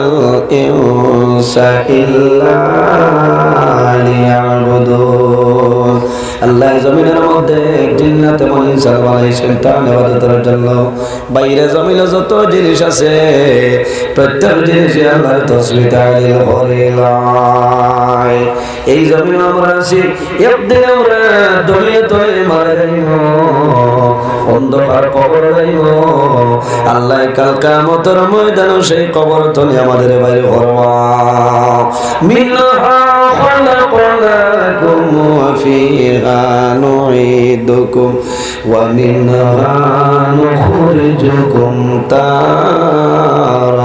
والإنس إلا ليعبدون আল্লাহ জমিনের মধ্যে জিন্নাতে মন ইনসান বানাইছেন তা নেবাদতের জন্য বাইরে জমিনে যত জিনিস আছে প্রত্যেক জিনিসে আল্লাহর তসবি তালিল হরিলাই এই জমিন আমরা আছি একদিন আমরা দলিয়ে তলে মারা যাইব অন্ধকার কবর যাইব আল্লাহ কাল কামতর ময়দান সেই কবর তলে আমাদের বাইরে করবা মিন্নাহা خلقناكم وفيها نعيدكم ومنها نخرجكم تارة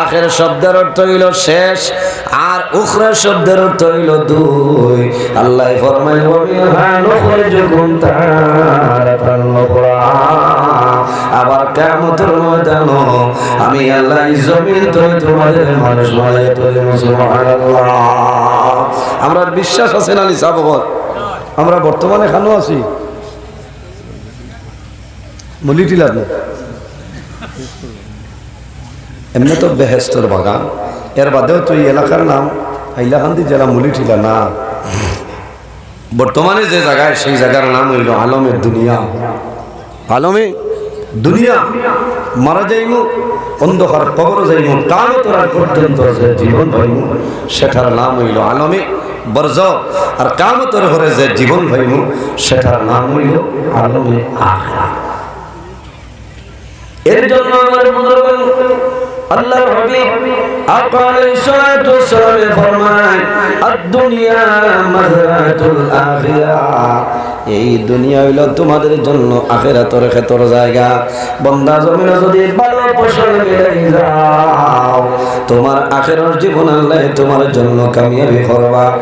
আখের শব্দের অর্থ হইল শেষ, আর উখরা শব্দের অর্থ হইল দুই। আল্লাহ উখরা আবার কিয়ামতের ময়দান আমি আল্লাহ জমিন থেকে তোমাদের মানুষ বানাই তুলি সুবহানাল্লাহ। আমরা বিশ্বাস আছে না নিসাবগত আমরা বর্তমানে খানো আছি। মুলিটিলার না এমনি তো বেহেস্তর বাগান। এর বাদেও তো এই এলাকার নাম হাইলাকান্দি জেলা মুলিঠিলা না। বর্তমানে যে জায়গায়, সেই জায়গার নাম হইল আলমের দুনিয়া। আলমে দুনিয়া। মারা যাইব অন্ধকার কবর যাইব কাল তোরার পর্যন্ত যে জীবন ভাইব সেটার নাম হইল আলমে বর্জ। আর কাম তোর ঘরে যে জীবন ভাইব সেটার নাম হইল আলমে আখরা। এর জন্য বুজুর্গ আল্লাহ হাবিব আকা আলাইহিস সালাতু ওয়াসসালাম ফরমায়, আদ-দুনিয়া মাযরাতুল এই দুনিয়া হইল তোমাদের জন্য আখিরাতের ক্ষেত্র জায়গা। বন্দা জমিনে যদি ভালো ফসল মিলাই যাও, তোমার আখিরার জীবন আল্লাহ তোমার জন্য কামিয়াবি করবা।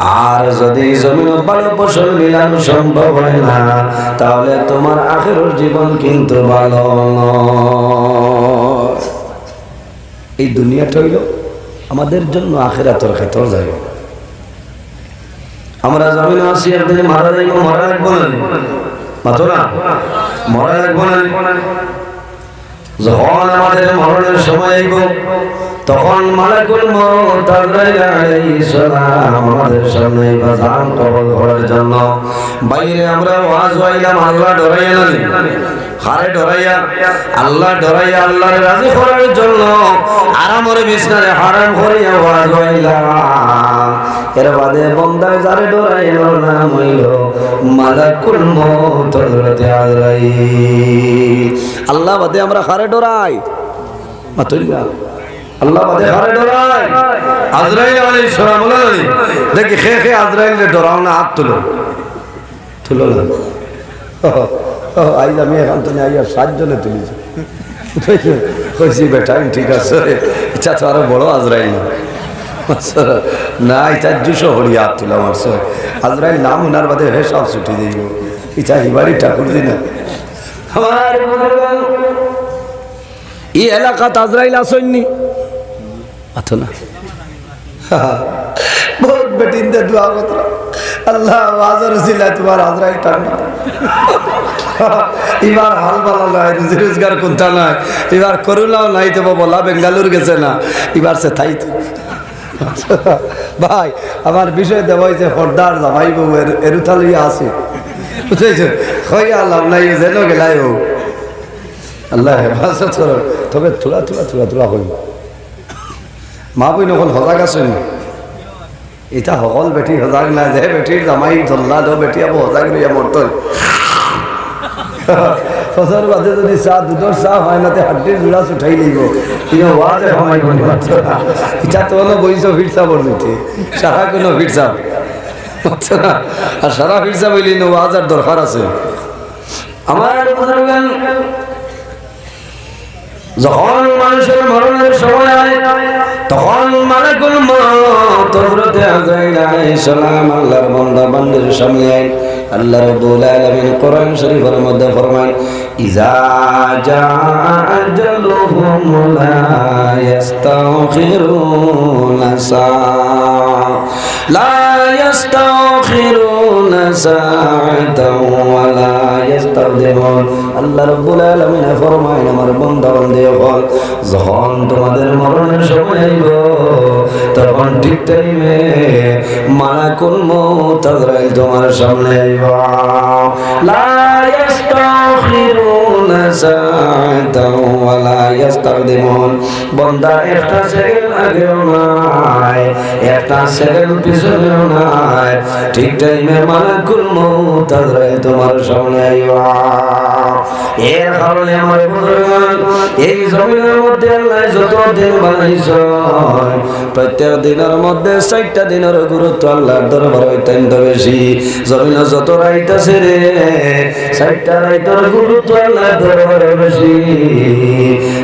আর যদি জমিন ভালো ফসল মিলানো সম্ভব হয় না, তাহলে তোমার আখিরার জীবন কিন্তু ভালো নয়। এই দুনিয়াটা হইল আমাদের জন্য আখেরাতর ক্ষেত্র যাই আমরা জামিন আসি একদিন মারা যাইব, মারা রাখব না মাতোরা মরা লাগবো না? যখন আমাদের মরণের সময় আইব তখন মালাকুল মউত আমাদের সামনে বাজান কবল করার জন্য বাইরে আমরা ওয়াজ হইলাম, আল্লাহ ডরাইয়া না হারে ডরাইয়া? আল্লাহ ডরাইয়া, আল্লাহর রাজি করার জন্য আরামরে বিছনারে হারাম করিয়া ওয়াজ হইলাম। এর বাদে বন্দায় যারে ডরাইল নাম হইল মালাকুল মউত হযরতে আজরাইল। আল্লাহ বাদে আমরা হারে ডরাই? মাতুল্লাহ। আল্লাহ বাদে হারে ডরাই আজরাইল দেখি খে খে আজরাইল ডরাও না, হাত তুলো। তুলো না। আইজ আমি এখান থেকে আইয়া সাতজনে তুলিছি। কইছি, বেটা ঠিক আছে এটা তো আরও বড় আজরাইল না। না এটা দুশো হরিয়া হাত তুলা মারছে আজরাইল নাম উনার বাদে হে সব ছুটি দিব এটা হিবারি ঠাকুর দি না আমার এলাকাত আজরাইল আসেননি। না। বহুত আল্লাহ এবার হাল নাই কোনটা নাই নাই তো বলা বেঙ্গালুর গেছে না। এবার সে তাই তো। ভাই, আমার বিষয় দেওয়া হয়েছে হরদার জামাই বউ এরুথালি আছে। বুঝেছ? হই আল্লাহ নাই, যেন গেলাই হোক আল্লাহ তবে থোড়া থোড়া থোড়া থোড়া হইব মা বই নকল সজাগ আছেন এটা সকল বেটি সজাগ নাই যে বেটির জামাই ধল্লা দো, বেটি আবো সজাগ নিয়ে মরত ফসর বাদে যদি চাহ দুধর চাহ হয় না হাড্ডির জোড়া উঠাই নিব কিন্তু এটা তো হলো বইছ ফিরসা বলতে সারা কোনো ফিরসা আর সারা ফিরসা বইলি ওয়াজ আর দরকার আছে। আমার যখন মানুষের মরণের সময় হয় তখন মালাকুল মউত হযরত আজরাইল আলাইহিস সালাম আল্লাহর বান্দা বান্দির সামনে আইন আল্লাহ রাব্বুল আলামিন কোরআন শরীফের মধ্যে ফরমান, ইজা জা লা ইস্তাখিরুনা সা লা ইস্তাখিরুনা সাআতাও আল্লাহ রাব্বুল আলামিন ফরমায় আমার বান্দা বান্দি যখন তোমাদের মরণের সময় আইব তখন ঠিক টাইমে মালাকুল মউত আজরাইল তোমার সামনে লা টাইমে তোমার সামনে এই জমিনের মধ্যে আল্লাহ যত দিন বানাইছ প্রত্যেক দিনের মধ্যে চারটা দিনের গুরুত্ব আল্লাহর দরবারে অত্যন্ত বেশি জমিনে যত রাইত আছে রে চারটা রাইতের গুরুত্ব আল্লাহর বেশি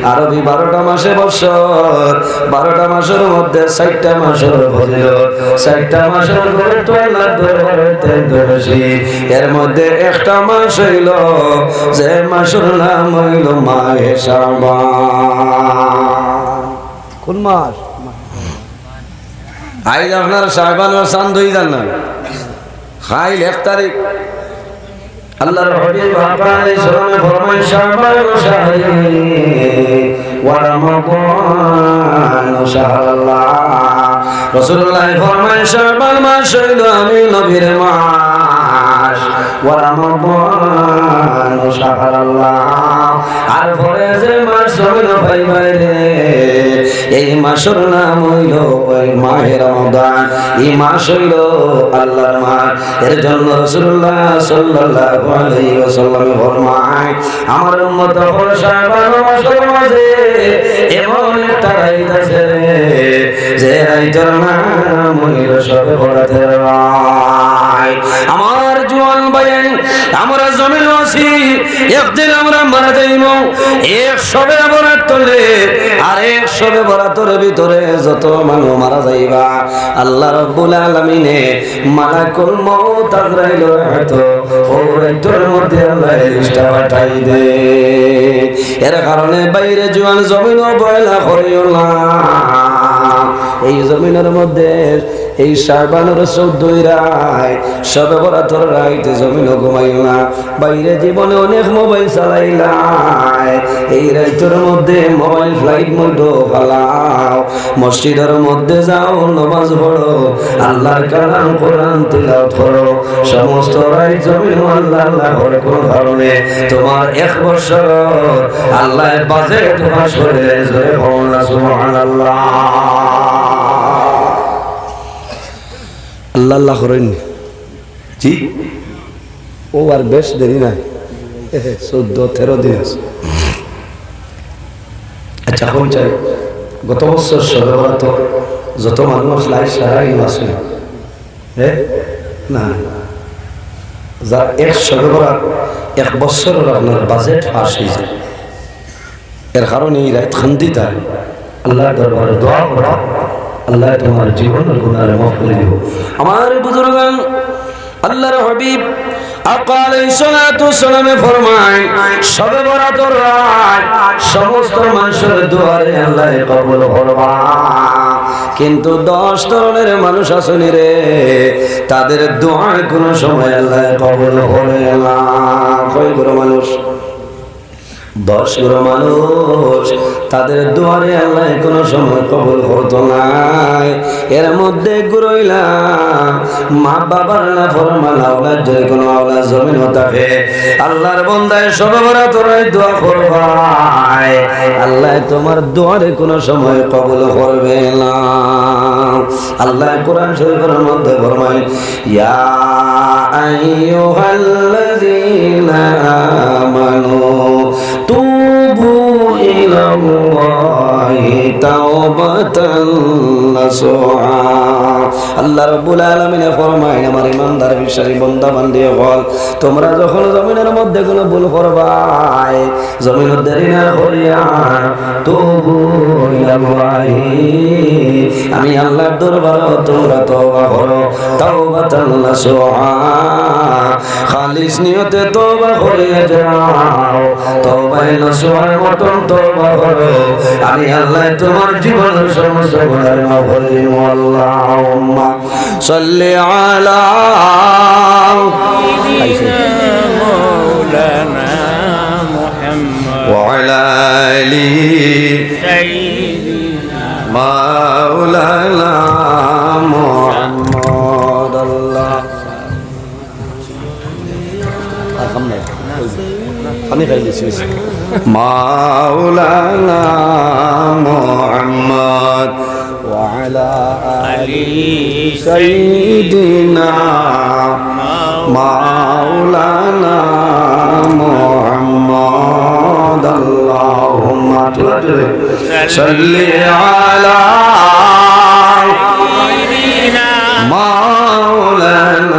আরবি বারোটা মাসে বছর বারোটা মাসের মধ্যে চারটা মাসের ফজিলত চারটা মাসের আল্লাহর দরবারে এর মধ্যে একটা মাস হইল যে মাসের নাম হইল মাহে কোন মাস আইজ আপনার শাহবানের চান দুই জান না। খাইল এক তারিখ। আল্লাহর হবিব আপনার সালামে ফরমায় শাহবান শাহরি। ওয়া রমাদান শাহরাল্লাহ। রাসূলুল্লাহ ফরমায় শাহবান মাস হইল আমি নবীর মাস। ওয়া রমাদান শাহরাল্লাহ। আর পরে যে মাস হইল ভাই ভাই রে। এই মাসের নাম হইল মাহে রমাদান এই মাস হইল আল্লাহর মাস। এর জন্য রাসূলুল্লাহ সাল্লাল্লাহু আলাইহি ওয়াসাল্লাম ফরমায়, আমার হল শাবান মাসের মাঝে এমন একটা আছে যে রাইতের নাম হইল সবে বরাতের রাত। আমার জোয়ান ভাই আমরা জমিন আছি, একদিন আমরা মারা যাইব। এক সবে বরাত তোলে আর এক সবে বরাতের ভিতরে যত মানুষ মারা যাইবা। আল্লাহ রব্বুল আলামিনে মালাকুল মউত আজরাইল ও রাইতের মধ্যে আল্লাহ লিস্টটা পাঠাই দে। এর কারণে বাইরে জোয়ান জমিন বয়লা করিও না। এই জমিনের মধ্যে এই সাবানের চৌদ্দই রায়, সবে বরাতর রাইতে জমিন ঘুমাইল বাইরে জীবনে অনেক মোবাইল চালাইলাই। এই রাইতের মধ্যে মোবাইল ফ্লাইট মধ্যে ফালাও। মসজিদের মধ্যে যাও, নমাজ পড়ো, আল্লাহর কালাম কোরআন তিলাওয়াত করো। সমস্ত রাইত জমিন আল্লাহ আল্লাহ কোন কারণে। তোমার এক বছর আল্লাহ বাজেট পাস করে জয় সুবহানাল্লাহ। আল্লাহ আল্লাহ করেন জি? ও আর বেশ দেরি নাই। চোদ্দ তেরো দিন আছে। আচ্ছা এখন চাই গত বছর সবেবরাত যত মানুষ লাই সারাই আছে হ্যাঁ না। যার এক সবেবরাত এক বছরের আপনার বাজেট পাস হয়ে যায়। এর কারণে এই রাত খান্দিতা আল্লাহ দরবারে দোয়া করা। আল্লাহ তোমার জীবনের গুণারে মাফ করে দিব। আমার বুজুর্গান আল্লাহর হাবিব কিন্তু দশ ধরনের মানুষ আসনি রে, তাদের দোয়ার কোনো সময় আল্লাহ কবুল করে না। কয়গুলো মানুষ? দশগুলো মানুষ, তাদের দুয়ারে আল্লাহ কোনো সময় কবুল হতো নাই এর মধ্যে গুরইলাম মা বাবার না ফরমান কোনো জমিন আল্লাহর বন্দায় সবে বড় তোরাই দোয়া করবাই আল্লাহ তোমার দুয়ারে কোনো সময় কবুল করবে না। আল্লাহ কোরআন শরীফের মধ্যে ফরমাই ইয়া الله তাওবাতান নাসুহা আল্লাহ রাব্বুল আলামিন ফরমায় আমার ইমানদার, বিশ্বাসী বান্দা বান্দি তোমরা যখন জমিনের মধ্যে কোনো ভুল করবাই, জমিনের দেরি না করিয়া তবু আমি আল্লাহর দরবারে তোমরা তওবা করো তাওবাতান খালিস নিয়তে তওবা করিয়া যাও তওবা নাসুহার মতন তওবা করো, আমি আল্লাহ তো তোমার জীবনের সমস্ত গুণের মাফরিন আল্লাহুম্মা সাল্লি আলা মাওলানা মুহাম্মদ ওয়া আলা আলি সাইয়্যিদিনা মাওলানা মুহাম্মদ مولانا محمد الله مولانا محمد وعلى علي سيدنا مولانا محمد اللهم صل على سيدنا مولانا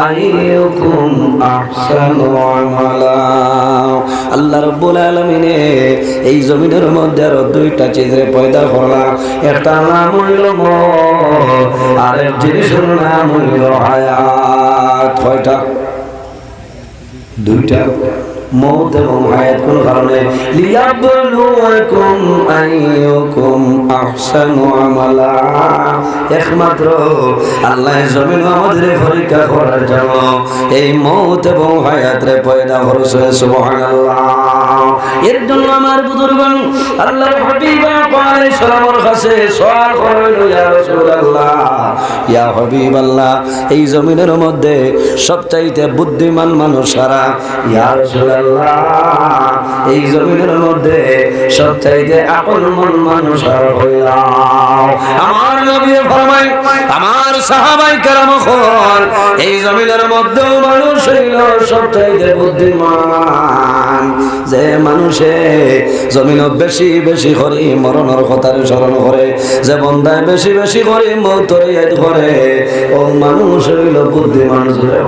أيكم أحسن عملا আল্লাহ রব্বুল আলমিনে এই জমিনের মধ্যে আরো দুইটা চিজরে পয়দা করলাম একটা নাম হইল মৌত, আরেক জিনিসের নাম হইল হায়াত কয়টা দুইটা মৌত এবং হায়াত কোন কারণে? লিয়াবলুয়াকুম আইয়ুকুম আহসানু আমালা। একমাত্র আল্লাহ জমিন আমাদের পরীক্ষা করার জন্য এই মৌত এবং হায়াতের পয়দা করছে সুবহানাল্লাহ। এর জন্য আমার বুজুর্গন আল্লাহর হাবিব আলাইহিস সালামের কাছে সওয়াল করল ইয়া রাসূলুল্লাহ। ইয়া হাবিবাল্লাহ, এই জমিনের মধ্যে সবচাইতে বুদ্ধিমান মানুষ সারা ইয়া রাসূলুল্লাহ, এই জমিনের মধ্যে সবচাইতে আপন মন মানুষ আর হইলাম। আমার নবী আমার সাহাবাই এই জমিনের মধ্যে মানুষ হইল সবচাইতে বুদ্ধিমান। যে মানুষে জমিন বেশি বেশি করে মরণের কথার স্মরণ করে, যে বন্ধায় বেশি বেশি করে মৌতর ইয়াদ করে, ও মানুষ হইল বুদ্ধিমান জুড়ে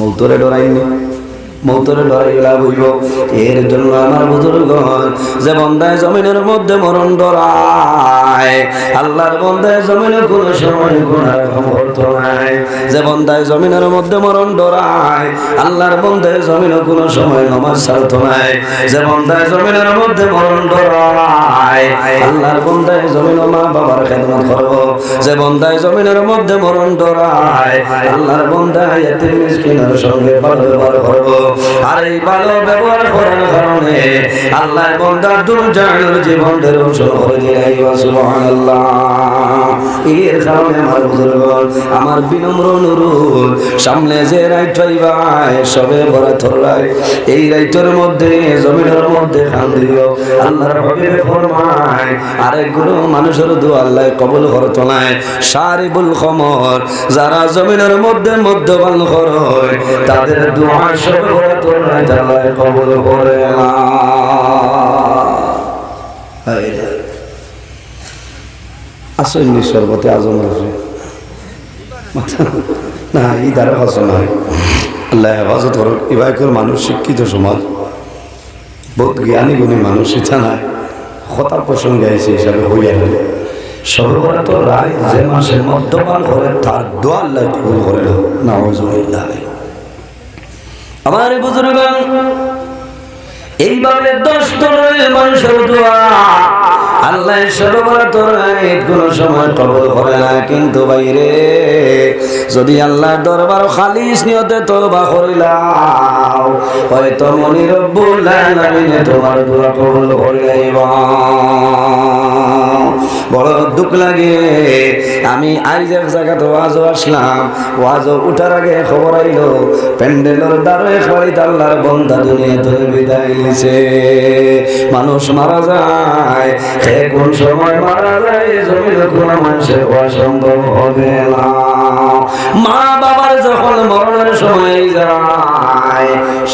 মৌতরে ডরাইনি, মৌতরে ডরাইলা বুঝব এর জন্য আমার বুজুর্গ, যে বন্দায় জমিনের মধ্যে মরণ ডরায় আল্লাহর বন্দায় জমিনে কোন সময় গুণার ক্ষমত নাই। যে বন্দায় জমিনের মধ্যে মরণ ডরায়, আল্লাহর বন্দায় জমিনে কোন নাই। আমার বিনম্র অনুরোধ, সামনে যে সবে এই মধ্যে, জমিনের মধ্যে মানুষের দু আল্লাহ কবুল করত নাই সারিবুল খমর, যারা জমিনের মধ্যে মধ্যবান হয় তাদের দোয়া সবে কবুল করে না। আসেননি সর্বতে আজম রসে না, এই দ্বারা হসন হয়। আল্লাহ হেফাজত করুক। এবার মানুষ শিক্ষিত সমাজ। বহুত জ্ঞানী গুণী মানুষ ইচ্ছা নাই হতার প্রসঙ্গে আছে হিসাবে হইয়া গেল। সর্বরা তো রায় যে মাসে মদ্যপান করে, তার দোয়া আল্লাহ কবুল করে না নাউজুবিল্লাহ। আমার বুজুর্গ এইভাবে দশ তরুণের মানুষের দোয়া আল্লাহ সর্বরা তোর কোনো সময় কবল করে না, কিন্তু বাইরে যদি আল্লাহ দরবার খালিস নিয়তে তওবা করিলাও হয়তো মনি রব্বুল আলামিন তোমার দোয়া কবুল করে বড় দুঃখ লাগে। আমি আজ এক জায়গাতে ওয়াজও আসলাম, ওয়াজও উঠার আগে খবর আইলো প্যান্ডেলের দ্বারে খালি আল্লাহর বন্ধা দুনিয়া ধরে বিদায় নিছে। মানুষ মারা যায়, সে কোন সময় মারা যায়, জমিন কোনো মানুষের হওয়া সম্ভব হবে না। মা বাবার যখন মরণের সময় যায়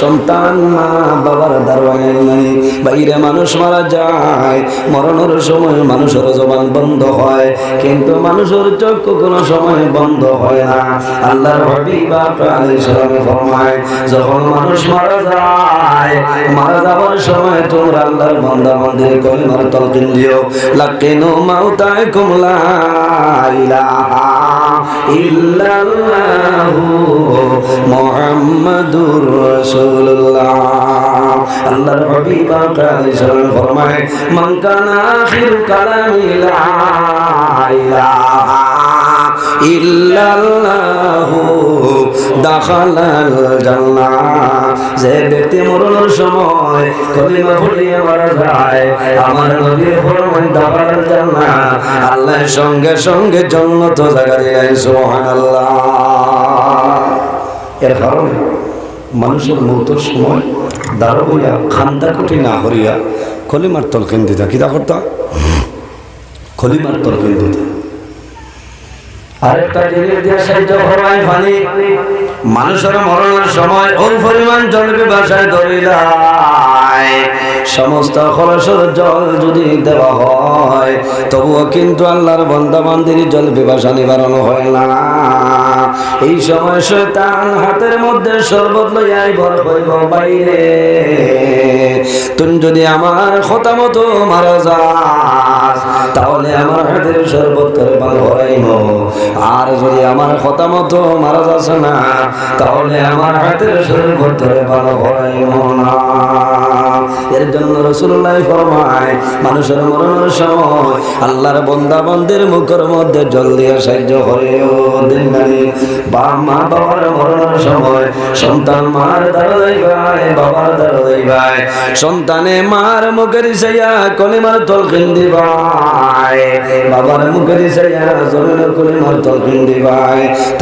সন্তান, মা, বাবার দারোয়ানে নাই। বাইরে মানুষ মারা যায়, মরণের সময় মানুষের জবান বন্ধ হয়, কিন্তু মানুষের চক্ষু কোনো সময় বন্ধ হয় না। আল্লাহর হাবিবা আলাইহিস সালামে ফরমায়, যখন মানুষ মারা যায়, মারা যাওয়ার সময় তোমরা আল্লাহর বান্দা বান্দির কলিমার তলকিন দিও। লাকিনু মাউতাকুম লা ইলাহা ইল্লাল্লাহু মুহাম্মাদুর রাসূলুল্লাহ। আল্লাহর হাবিব সালাম ফরমায় মান কানা আখির কালামি ইলাহা যে ব্যক্তি মরণের সময় কলিমা সঙ্গে জায়গা দিলেন এর কারণে মানুষের মৌতের সময় দাঁড় হইয়া খান্দা কুটি না হরিয়া কলিমার তলকিন দিতা। কিতা করতা? কলিমার তলকিন দিতা। আরেকটা জিনিস দিয়ে মানুষের মরণের সময় ওই পরিমাণ ধরিলাই। সমস্ত খরচের জল যদি দেওয়া হয়, তবুও কিন্তু আল্লাহর বন্দা বান্দির জল বিবাসা নিবারণ হয় না। এই সময় শয়তান হাতের মধ্যে শরবত লইয়াই ভর হইব বাইরে। তুমি যদি আমার কথা মারা যাস তাহলে আমার হাতের শরবত করে ভালো হরাইব আর যদি আমার কথা মতো মারা যাচ্ছে না, তাহলে আমার হাতের শরবত করে ভালো হরাইব না। এর জন্য রসুল্লাহ ফরমায়, মানুষের মরণের সময় আল্লাহর বন্দা বন্দের মুখের মধ্যে জল দিয়ে সাহায্য করে মা, বাবার মরণের সময় সন্তান মার ভাই, বাবার ভাই। সন্তানে মার মুখের সাইয়া কলিমার বাবার মুখের সাইয়া জমিনের কলিমার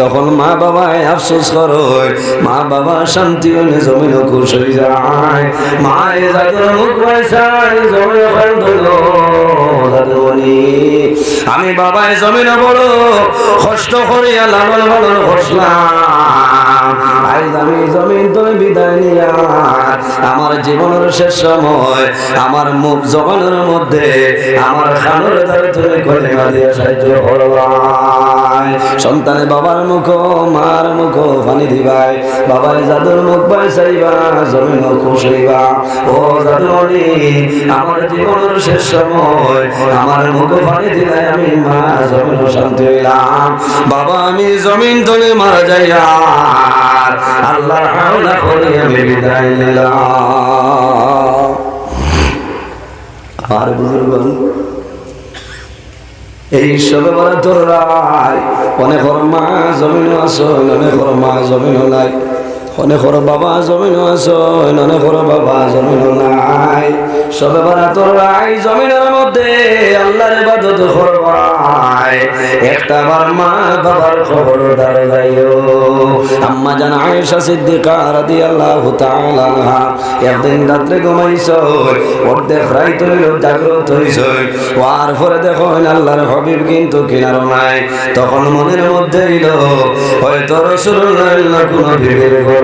তখন মা বাবায় আফসোস করয় মা বাবা শান্তি জমিন খুশ হয়ে যায়। মায়ের আমি বাবায় জমিনা বড় কষ্ট করিয়া লালন লালন বসলাম আজ আমি জমিন তুমি বিদায় নিয়া। আমার জীবনের শেষ সময়, আমার মুখ জবানের মধ্যে, আমার খানোর দ্বারা তুমি কলিমা দিয়ে সাহায্য করবাই। সন্তানে বাবার মুখ, মার মুখ পানি দিবাই। বাবার জাদুর মুখ পাইসাইবা জমিন খুশ হইবা ও জাদুমণি আমার জীবনের শেষ সময়, আমার মুখ পানি দিলাই আমি, মা জমিন শান্তি হইলাম। বাবা, আমি জমিন তলে মারা যাইয়া আল্লাহর হাওলা করে আমি বিদায় নিলাম। আর বুজুর্গন এই সবে বড় তোর রায় অনেক মা জমিন আছো অনেক মা জমিন নাই। অনেক বাবা জমিন আছো অনেক বাবা জমিন নাই। সবে বড় তোর রায় জমিনের মধ্যে আল্লাহর ইবাদত করবাই একটা বার মা বাবার খবর দাঁড় যাইও আম্মা জান আয়েশা সিদ্দিকা রাদিয়াল্লাহু তাআলা আনহা, একদিন রাত্রে ঘুমাইছ, অর্ধেক রাইত হইল, জাগ্রত হইছ। ওয়ার পরে দেখো আল্লাহর হবিব কিন্তু কিনারো নাই। তখন মনের মধ্যে এলো হয়তো রসুল্লাহ কোন ভিড়ের ঘর